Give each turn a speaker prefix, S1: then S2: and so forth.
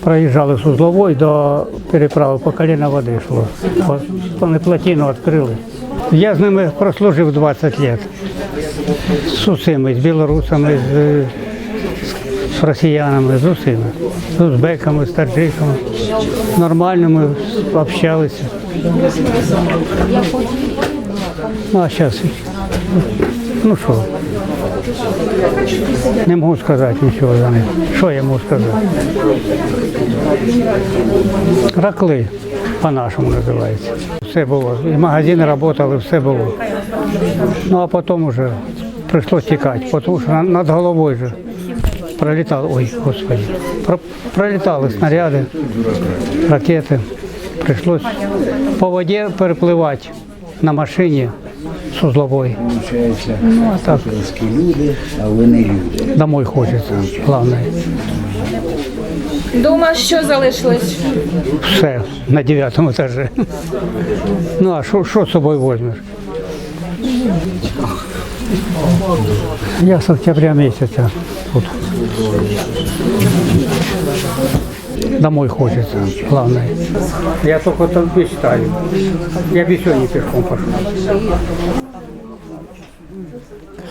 S1: Проїжджали з Узлової до переправи по коліна води йшло. Вони плотину відкрили. Я з ними прослужив 20 років. З усіми, з білорусами, з, з росіянами, з усіма. З узбеками, з таджиками. Нормально ми общалися. Ну а зараз, ну що, не можу сказати нічого за них. Що я можу сказати? Ракли по-нашому називається. Все було. І магазини працювали, все було. Ну а потім вже прийшлося тікати, тому що над головою же пролітали, ой, господи, пролітали снаряди, ракети. Прийшлося по воді перепливати на машині з узлової. Ну, а так,
S2: люди, а ви не люди.
S1: домой хочеться, головне.
S3: Дома що залишилось?
S1: Все на дев'ятому етажі. Ну а що, що з собою візьмеш? Я з октября місяця тут. Домой хочется, главное. Я только там мечтаю. Я без сьогодні пешком пішов.